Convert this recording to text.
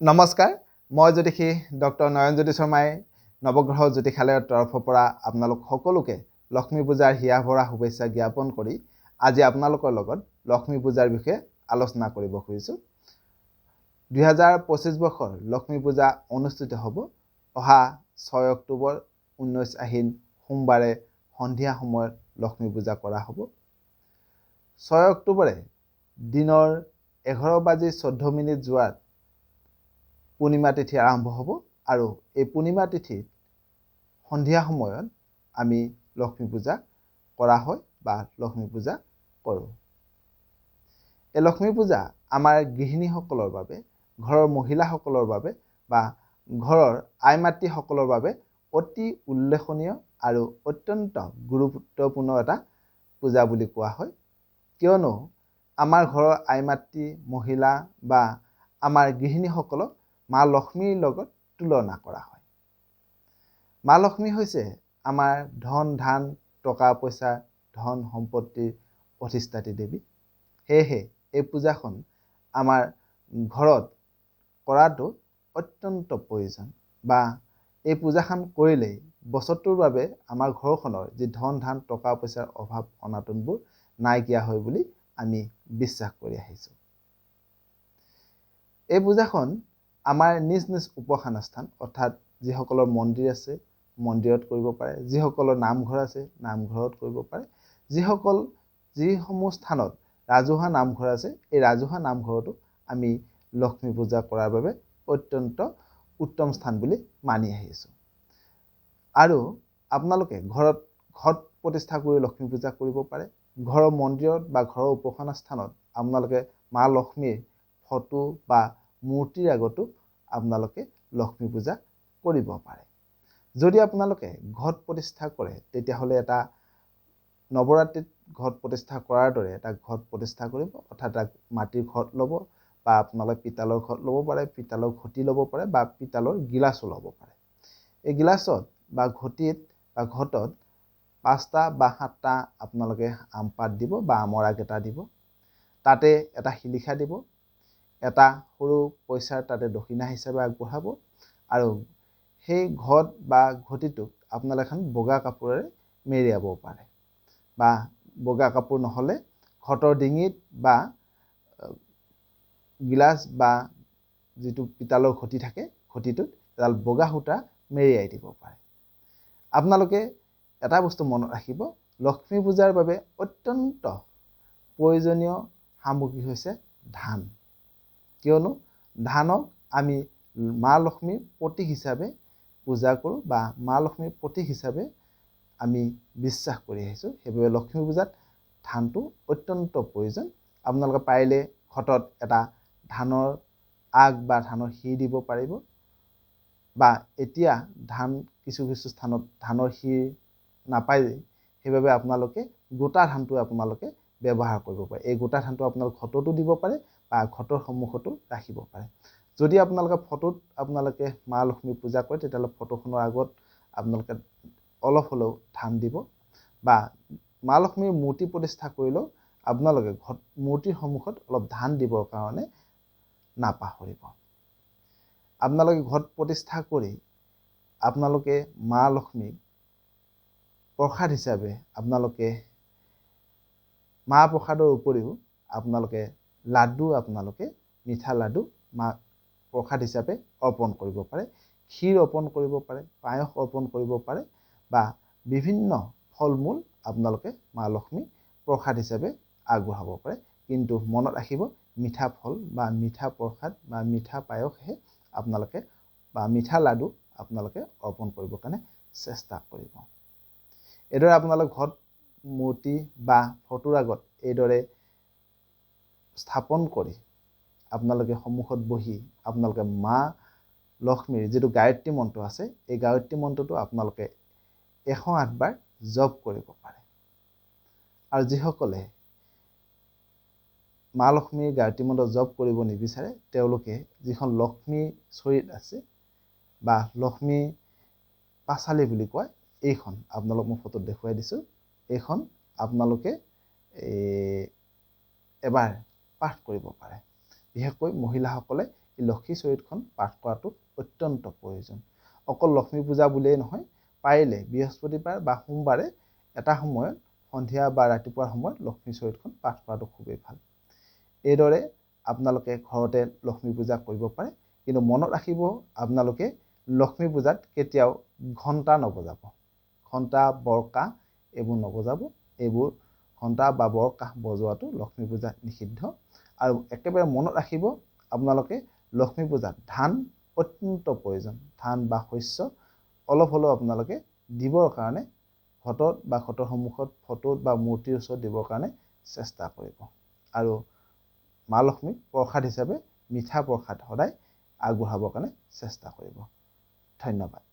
নমস্কাৰ মই জ্যোতিষী ডক্টৰ নয়নজ্যোতি শৰ্মাই নৱগ্ৰহ জ্যোতিষালয়ৰ তৰফৰ পৰা আপোনালোক সকলোকে লক্ষ্মী পূজাৰ হিয়া ভৰা শুভেচ্ছা জ্ঞাপন কৰি আজি আপোনালোকৰ লগত লক্ষ্মী পূজাৰ বিষয়ে আলোচনা কৰিব খুজিছোঁ। দুহেজাৰ পঁচিছ বৰ্ষৰ লক্ষ্মী পূজা অনুষ্ঠিত হ'ব। অহা ছয় অক্টোবৰ ঊনৈছ আহিন সোমবাৰে সন্ধিয়া সময়ত লক্ষ্মী পূজা কৰা হ'ব। ছয় অক্টোবৰে দিনৰ এঘাৰ বাজি চৈধ্য মিনিট যোৱাত পূৰ্ণিমা তিথি আৰম্ভ হ'ব আৰু এই পূৰ্ণিমা তিথিত সন্ধিয়া সময়ত আমি লক্ষ্মী পূজা কৰা হয় বা লক্ষ্মী পূজা কৰোঁ। এই লক্ষ্মী পূজা আমাৰ গৃহিণীসকলৰ বাবে ঘৰৰ মহিলাসকলৰ বাবে বা ঘৰৰ আই মাতৃসকলৰ বাবে অতি উল্লেখনীয় আৰু অত্যন্ত গুৰুত্বপূৰ্ণ এটা পূজা বুলি কোৱা হয়। কিয়নো আমাৰ ঘৰৰ আই মাতৃ মহিলা বা আমাৰ গৃহিণীসকলক মা লক্ষ্মীৰ লগত তুলনা কৰা হয়। মা লক্ষ্মী হৈছে আমাৰ ধন ধান টকা পইচা ধন সম্পত্তিৰ অধিষ্ঠাত্ৰী দেৱী। সেয়েহে এই পূজাখন আমাৰ ঘৰত কৰাটো অত্যন্ত প্ৰয়োজন বা এই পূজাখন কৰিলেই বছৰটোৰ বাবে আমাৰ ঘৰখনৰ যি ধন ধান টকা পইচাৰ অভাৱ অনাটনবোৰ নাইকিয়া হয় বুলি আমি বিশ্বাস কৰি আহিছোঁ। এই পূজাখন আমাৰ নিজ নিজ উপাসনা স্থান অৰ্থাৎ যিসকলৰ মন্দিৰ আছে মন্দিৰত কৰিব পাৰে যিসকলৰ নামঘৰ আছে নামঘৰত কৰিব পাৰে যিসকল যিসমূহ স্থানত ৰাজহুৱা নামঘৰ আছে এই ৰাজহুৱা নামঘৰতো আমি লক্ষ্মী পূজা কৰাৰ বাবে অত্যন্ত উত্তম স্থান বুলি মানি আহিছোঁ। আৰু আপোনালোকে ঘৰত ঘট প্ৰতিষ্ঠা কৰি লক্ষ্মী পূজা কৰিব পাৰে ঘৰৰ মন্দিৰত বা ঘৰৰ উপাসনা স্থানত আপোনালোকে মা লক্ষ্মীৰ ফটো বা মূৰ্তিৰ আগতো আপোনালোকে লক্ষ্মী পূজা কৰিব পাৰে। যদি আপোনালোকে ঘট প্ৰতিষ্ঠা কৰে তেতিয়াহ'লে এটা নৱৰাত্ৰিত ঘট প্ৰতিষ্ঠা কৰাৰ দৰে এটা ঘট প্ৰতিষ্ঠা কৰিব অৰ্থাৎ এটা মাটিৰ ঘট ল'ব বা আপোনালোকে পিতলৰ ঘট ল'ব পাৰে পিতলৰ ঘটি ল'ব পাৰে বা পিতলৰ গিলাচো ল'ব পাৰে। এই গিলাচত বা ঘটিত বা ঘটত পাঁচটা বা সাতটা আপোনালোকে আম পাত দিব বা আমৰ আগ এটা দিব। তাতে এটা শিলিখা দিব এটা সৰু পইচাৰ তাতে দক্ষিণা হিচাপে আগবঢ়াব আৰু সেই ঘট বা ঘটিটোক আপোনালোকে এখন বগা কাপোৰেৰে মেৰিয়াব পাৰে বা বগা কাপোৰ নহ'লে ঘটৰ ডিঙিত বা গিলাচ বা যিটো পিতালৰ ঘটি থাকে ঘটিটোত এডাল বগা সূতা মেৰিয়াই দিব পাৰে। আপোনালোকে এটা বস্তু মনত ৰাখিব লক্ষ্মী পূজাৰ বাবে অত্যন্ত প্ৰয়োজনীয় সামগ্ৰী হৈছে ধান। কিয়নো ধানক আমি মা লক্ষ্মীৰ প্ৰতীক হিচাপে পূজা কৰোঁ বা মা লক্ষ্মীৰ প্ৰতীক হিচাপে আমি বিশ্বাস কৰি আহিছোঁ। সেইবাবে লক্ষ্মী পূজাত ধানটো অত্যন্ত প্ৰয়োজন। আপোনালোকে পাৰিলে ঘটত এটা ধানৰ আগ বা ধানৰ শিৰ দিব পাৰিব। বা এতিয়া ধান কিছু কিছু স্থানত ধানৰ শিৰ নাপায় সেইবাবে আপোনালোকে গোটা ধানটো আপোনালোকে ব্যৱহাৰ কৰিব পাৰে। এই গোটা ধানটো আপোনালোকে ঘটতো দিব পাৰে বা ঘটৰ সন্মুখতো ৰাখিব পাৰে। যদি আপোনালোকে ফটোত আপোনালোকে মা লক্ষ্মী পূজা কৰে তেতিয়াহ'লে ফটোখনৰ আগত আপোনালোকে অলপ হ'লেও ধান দিব বা মা লক্ষ্মীৰ মূৰ্তি প্ৰতিষ্ঠা কৰিলেও আপোনালোকে ঘট মূৰ্তিৰ সন্মুখত অলপ ধান দিবৰ কাৰণে নাপাহৰিব। আপোনালোকে ঘট প্ৰতিষ্ঠা কৰি আপোনালোকে মা লক্ষ্মীক প্ৰসাদ হিচাপে আপোনালোকে মাহ প্ৰসাদৰ উপৰিও আপোনালোকে লাডু আপোনালোকে মিঠা লাডু মাক প্ৰসাদ হিচাপে অৰ্পণ কৰিব পাৰে ক্ষীৰ অৰ্পণ কৰিব পাৰে পায়স অৰ্পণ কৰিব পাৰে বা বিভিন্ন ফল মূল আপোনালোকে মা লক্ষ্মীক প্ৰসাদ হিচাপে আগবঢ়াব পাৰে। কিন্তু মনত ৰাখিব মিঠা ফল বা মিঠা প্ৰসাদ বা মিঠা পায়সহে আপোনালোকে বা মিঠা লাডু আপোনালোকে অৰ্পণ কৰিবৰ কাৰণে চেষ্টা কৰিব। এইদৰে আপোনালোক ঘৰত মূৰ্তি বা ফটোৰ আগত এইদৰে স্থাপন কৰি আপোনালোকে সন্মুখত বহি আপোনালোকে মা লক্ষ্মীৰ যিটো গায়ত্ৰী মন্ত্ৰ আছে, এই গায়ত্ৰী মন্ত্ৰটো আপোনালোকে এশ আঠবাৰ জপ কৰিব পাৰে। আৰু যিসকলে মা লক্ষ্মীৰ গায়ত্ৰী মন্ত্ৰ জপ কৰিব নিবিচাৰে, তেওঁলোকে যিখন লক্ষ্মী চৰিত আছে বা লক্ষ্মী পাঁচালী বুলি কয়, এইখন আপোনালোক মই ফটোত দেখুৱাই দিছোঁ। এইখন আপোনালোকে এবাৰ পাঠ কৰিব পাৰে। বিশেষকৈ মহিলাসকলে এই লক্ষী চৰিতখন পাঠ কৰাটো অত্যন্ত প্ৰয়োজন। অকল লক্ষ্মী পূজা বুলিয়েই নহয় পাৰিলে বৃহস্পতিবাৰ বা সোমবাৰে এটা সময়ত সন্ধিয়া বা ৰাতিপুৱাৰ সময়ত লক্ষ্মী চৰিতখন পাঠ কৰাটো খুবেই ভাল। এইদৰে আপোনালোকে ঘৰতে লক্ষ্মী পূজা কৰিব পাৰে কিন্তু মনত ৰাখিব আপোনালোকে লক্ষ্মী পূজাত কেতিয়াও ঘণ্টা নবজাব। ঘণ্টা বৰকাহ এইবোৰ নবজাব এইবোৰ ঘণ্টা বা বৰকাহ বজোৱাটো লক্ষ্মী পূজাত নিষিদ্ধ। আৰু একেবাৰে মনত ৰাখিব আপোনালোকে লক্ষ্মী পূজাত ধান অত্যন্ত প্ৰয়োজন। ধান বা শস্য অলপ হ'লেও আপোনালোকে দিবৰ কাৰণে ঘটত বা ঘটৰ সন্মুখত ফটোত বা মূৰ্তিৰ ওচৰত দিবৰ কাৰণে চেষ্টা কৰিব। আৰু মা লক্ষ্মীক প্ৰসাদ হিচাপে মিঠা প্ৰসাদ সদায় আগবঢ়াবৰ কাৰণে চেষ্টা কৰিব। ধন্যবাদ।